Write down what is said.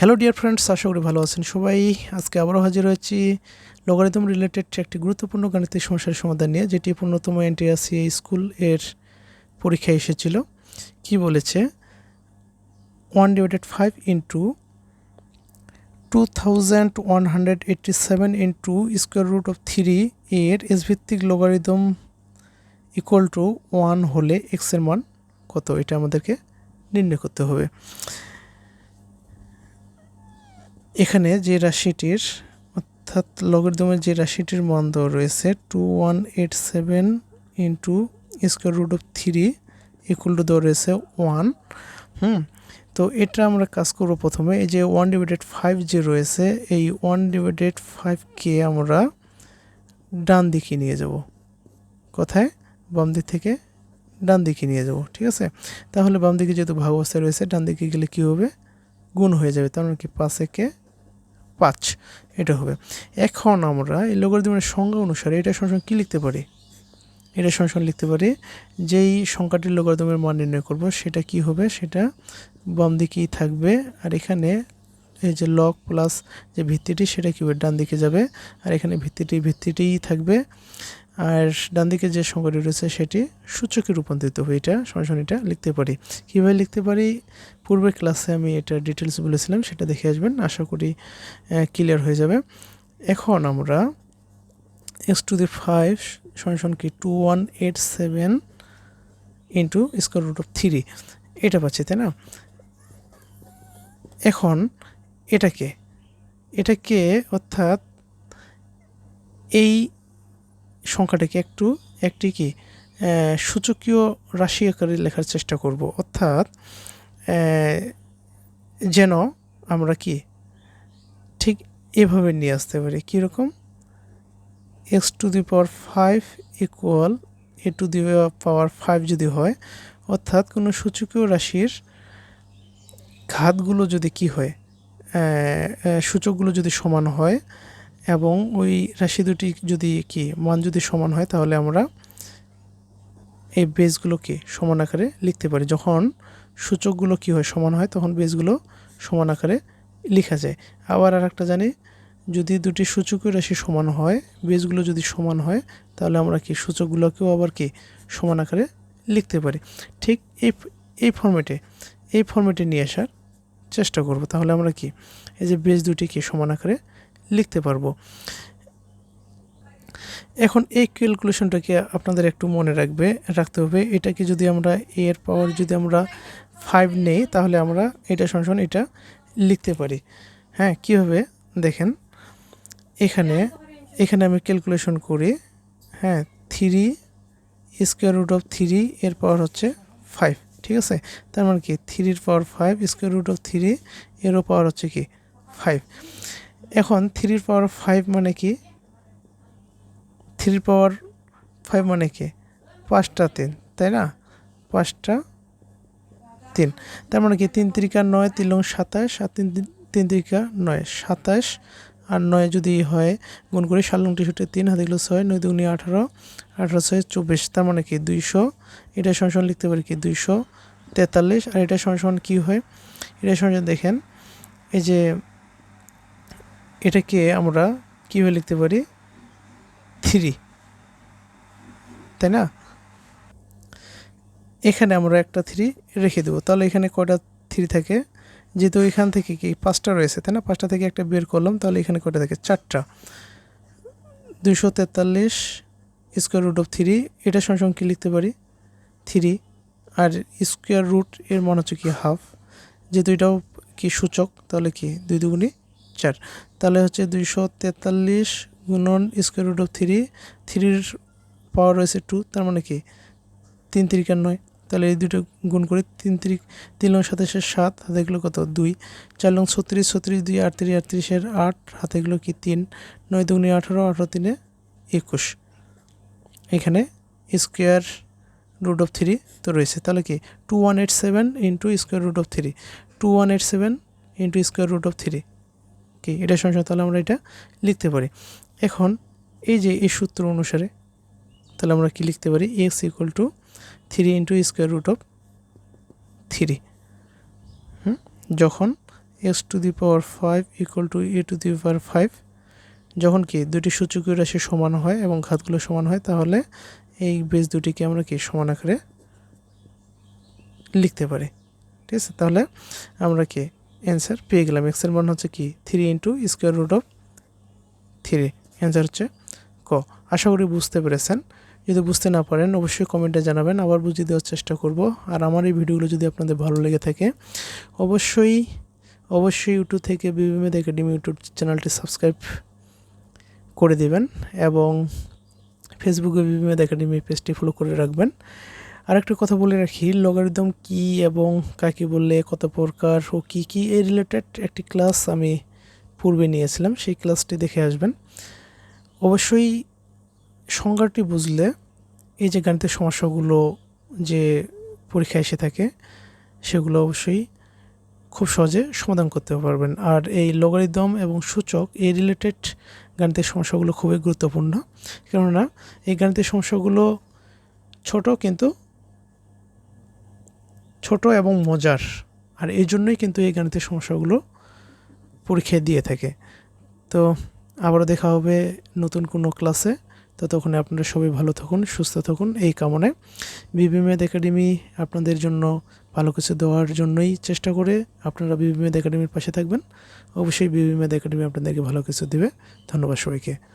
Hello dear friends আশা করি ভালো আছেন সবাই। আজকে আবারও হাজির হয়েছি লগারিদম রিলেটেড একটি গুরুত্বপূর্ণ গাণিতিক সমস্যার সমাধান নিয়ে, যেটি পূর্ণতম এনটিআরসিএ স্কুলের পরীক্ষায় এসেছিল। কি বলেছে? One divided five into two thousand one hundred eighty seven into square root of three এর এস ভিত্তিক লগারিদম ইকুয়াল টু ওয়ান হলে এক্সের মান কত? এটা আমাদেরকে নির্ণয় করতে হবে। এখানে যে রাশিটির, অর্থাৎ লগারিদমের যে রাশিটির মান দেওয়া রয়েছে two one eight seven into square root of three equal two দেওয়া রয়েছে ওয়ান হুম? তো এটা আমরা কাজ করব প্রথমে। এই যে ওয়ান ডিভাইডেড ফাইভ যে রয়েছে, এই ওয়ান ডিভাইডেড ফাইভকে আমরা ডান দিকে নিয়ে যাব। কোথায়? বাম দিক থেকে ডান দিকে নিয়ে যাব, ঠিক আছে? তাহলে বাম দিকে যেহেতু ভাগ অবস্থায় রয়েছে, ডান দিকে গেলে কী হবে? গুণ হয়ে যাবে, তার মানে কি? পাঁচ একে পাঁচ, এটা হবে। এখন আমরা এই লগারিদমের সংজ্ঞা অনুসারে এটা সঙ্গে কী লিখতে পারি? এটা সঙ্গে লিখতে পারি, যেই সংখ্যাটির লগারিদমের মান নির্ণয় করব, সেটা কি হবে? সেটা বাম দিকেই থাকবে, আর এখানে এই যে লগ প্লাস যে ভিত্তিটি, সেটা কী হবে ডান দিকে যাবে? আর এখানে ভিত্তিটি, ভিত্তিটিই থাকবে। আর ডান দিকে যে সংখ্যাটি রয়েছে, সেটি সূচকে রূপান্তরিত হবে। এটা সরাসরি এটা লিখতে পারি। কীভাবে লিখতে পারি? পূর্বের ক্লাসে আমি এটা ডিটেলস বলেছিলাম, সেটা দেখে আসবেন। আশা করি ক্লিয়ার হয়ে যাবে। এখন আমরা এক্স টু দি ফাইভ সমান কি? Two one eight seven into square root of three এটা পাচ্ছি, তাই না? এখন এটাকে এটাকে অর্থাৎ এই সংখ্যাটাকে একটু, একটি কি সূচকীয় রাশি আকারে লেখার চেষ্টা করব। অর্থাৎ যেন আমরা কি, ঠিক এভাবে নিয়ে আসতে পারি। কীরকম? X to the power five equal a to the power five যদি হয়, অর্থাৎ কোনো সূচকীয় রাশির ঘাতগুলো যদি কি হয় সূচকগুলো যদি সমান হয় এবং ওই রাশি দুটি যদি কি, মান যদি সমান হয়, তাহলে আমরা এই বেসগুলোকে সমান আকারে লিখতে পারি। যখন সূচকগুলো কি হয়, সমান হয়, তখন বেসগুলো সমান আকারে লেখা যায়। আবার আর একটা জানি, যদি দুটি সূচকীয় রাশি সমান হয়, বেসগুলো যদি সমান হয়, তাহলে আমরা কি সূচকগুলোকেও আবার কি সমান আকারে লিখতে পারি। ঠিক এই এই ফর্মেটে এই ফর্মেটে নিয়ে আসার চেষ্টা করব। তাহলে আমরা কি? এই যে বেস দুটিকে সমান আকারে লিখতে পারব। এখন এই ক্যালকুলেশনটাকে আপনাদের একটু মনে রাখবে, রাখতে হবে। এটাকে যদি আমরা এ এর পাওয়ার যদি আমরা ফাইভ নেই, তাহলে আমরা এটা সমান এটা লিখতে পারি। হ্যাঁ কীভাবে? দেখেন, এখানে এখানে আমি ক্যালকুলেশন করি। হ্যাঁ three square root of three এর পাওয়ার হচ্ছে ফাইভ ঠিক আছে? তার মানে কি? থ্রির power five square root of three এরও পাওয়ার হচ্ছে কি? ফাইভ এখন থ্রির পাওয়ার ফাইভ মানে কি? থ্রির পাওয়ার ফাইভ মানে কি? পাঁচটা তিন, তাই না? পাঁচটা তিন। তার মানে কি? তিন তিরিকা নয়, তিন লং সাতাশ, আর তিন তিন তিরিকা নয়, সাতাশ আর নয় যদি হয়, গুণ করে সাত লং টিশর্টে তিন, হাতে গেলো ছয়, নয় দুগুনি আঠারো আঠারো ছয় চব্বিশ, তার মানে কি দুইশো, এটা সমান লিখতে পারি কি দুইশো তেতাল্লিশ, আর এটা সমান কী হয়? এটা সমান দেখেন, এই যে এটাকে আমরা কীভাবে লিখতে পারি? থ্রি, তাই না? এখানে আমরা একটা থ্রি রেখে দেবো। তাহলে এখানে কয়টা থ্রি থাকে? যেহেতু এখান থেকে কি পাঁচটা রয়েছে, তাই না? পাঁচটা থেকে একটা বের করলাম, তাহলে এখানে কয়টা থাকে? চারটা। দুশো তেতাল্লিশ স্কোয়ার রুট অফ থ্রি এটা সঙ্গে কী লিখতে পারি? থ্রি আর স্কোয়ার রুট এর মনে হচ্ছে কি হাফ যেহেতু এটাও কি সূচক, তাহলে কি? দুই দুগুণি চার। তাহলে হচ্ছে দুইশো তেতাল্লিশ গুণন স্কোয়ার রুট অফ থ্রি থ্রির পাওয়ার রয়েছে টু তার মানে কি? তিন তিরিকার নয়। তাহলে এই দুটো গুণ করে তিন তিরিক তিন লং সাতাশের সাত, হাতে গেলো কত? দুই। চার লং ছত্রিশ ছত্রিশ দুই, আটত্রিশ, আটত্রিশের আট, হাতে গেলো কি তিন? নয় দুগুণি আঠারো আঠারো তিনে একুশ। এখানে স্কোয়ার রুট অফ থ্রি তো রয়েছে। তাহলে কি? Two one eight seven into square root of three two one eight seven into square root of three কি? এটা সংখ্যা তাহলে আমরা এটা লিখতে পারি। এখন এই যে এই সূত্র অনুসারে তাহলে আমরা কি লিখতে পারি? X equal to three into square root of three. যখন x to the power five equal to a to the power five, যখন কি দুটি সূচকীয় রাশি সমান হয় এবং ঘাতগুলো সমান হয়, তাহলে এই বেস দুটিকে আমরা কি সমান আকারে লিখতে পারি। ঠিক আছে? তাহলে আমরা কি অ্যান্সার পেয়ে গেলাম। এক্সের মান হচ্ছে কি three into square root of three. Answer হচ্ছে ক। আশা করি বুঝতে পেরেছেন। যদি বুঝতে না পারেন, অবশ্যই কমেন্টে জানাবেন, আবার বুঝিয়ে দেওয়ার চেষ্টা করব। আর আমার এই ভিডিওগুলো যদি আপনাদের ভালো লেগে থাকে, অবশ্যই অবশ্যই ইউটিউব থেকে বিবিমেদ একাডেমি ইউটিউব চ্যানেলটি সাবস্ক্রাইব করে দেবেন এবং ফেসবুকে বিবিমেদ একাডেমি পেজটি ফলো করে রাখবেন। আরেকটা কথা বলে রাখি লগারিদম কি এবং কাকে বললে কত প্রকার ও কী কী এই রিলেটেড একটি ক্লাস আমি পূর্বে নিয়েছিলাম, সেই ক্লাসটি দেখে আসবেন। অবশ্যই সংজ্ঞাটি বুঝলে এই যে গাণিতিক সমস্যাগুলো যে পরীক্ষায় এসে থাকে, সেগুলো অবশ্যই খুব সহজে সমাধান করতে পারবেন। আর এই লগারিদম এবং সূচক এই রিলেটেড গাণিতিক সমস্যাগুলো খুবই গুরুত্বপূর্ণ। কেননা এই গাণিতিক সমস্যাগুলো ছোট কিন্তু ছোট এবং মজার। আর এই জন্যই কিন্তু এই গাণিতিক সমস্যাগুলো পরীক্ষায় দিয়ে থাকে। তো আবারও দেখা হবে নতুন কোনো ক্লাসে ততক্ষণে আপনারা সবাই ভালো থাকুন, সুস্থ থাকুন। এই কামনায় বিবি মেদ একাডেমি আপনাদের জন্য ভালো কিছু দেওয়ার জন্যই চেষ্টা করে আপনারা বিবি মেদ একাডেমির পাশে থাকবেন। অবশ্যই বিবি মেদ একাডেমি আপনাদেরকে ভালো কিছু দেবে। ধন্যবাদ সবাইকে।